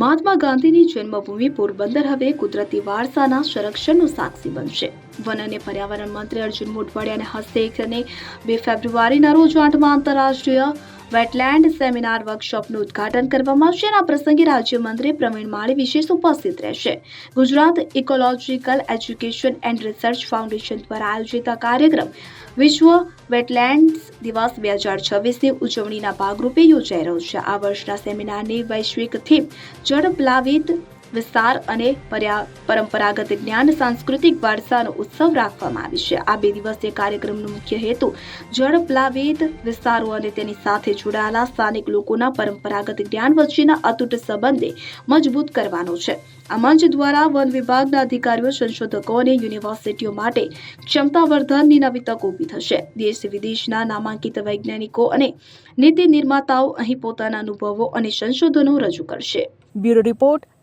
મહાત્મા ગાંધીની જન્મભૂમિ પોરબંદર હવે કુદરતી વારસાના સંરક્ષણનું સાક્ષી બનશે. વન અને પર્યાવરણ મંત્રી અર્જુન મોઢવાડિયાના હસ્તે અને બે ફેબ્રુઆરીના રોજ આઠમા આંતરરાષ્ટ્રીય વેટલેન્ડ સેમિનાર વર્કશોપનું ઉદ્ઘાટન કરવામાં આવશે આ પ્રસંગે રાજ્યમંત્રી પ્રવીણ માળી વિશેષ ઉપસ્થિત રહેશે. Gujarat ecological education and research foundation દ્વારા આયોજિત આ કાર્યક્રમ વિશ્વ વેટલેન્ડ્સ દિવસ બે હજાર છવ્વીસની ઉજવણીના ભાગરૂપે યોજાઈ રહ્યો છે. આ વર્ષના સેમિનારની વૈશ્વિક થીમ જળ પ્લાવિત વિસ્તાર અને પરંપરાગત જ્ઞાન, સાંસ્કૃતિક વારસાનો ઉત્સવ રાખવામાં આવી છે. આ બે દિવસીય કાર્યક્રમનો મુખ્ય હેતુ જળ પ્લાવિત વિસ્તારો અને તેની સાથે જોડાયેલા સ્થાનિક લોકોના પરંપરાગત જ્ઞાન વચ્ચેના અતૂટ સંબંધે મજબૂત કરવાનો છે. આ મંચ દ્વારા વન વિભાગના અધિકારીઓ, સંશોધકો અને યુનિવર્સિટીઓ માટે ક્ષમતાવર્ધનની નવી તકો ઊભી થશે. દેશ વિદેશના નામાંકિત વૈજ્ઞાનિકો અને નીતિ નિર્માતાઓ અહીં પોતાના અનુભવો અને સંશોધનો રજૂ કરશે. Bureau report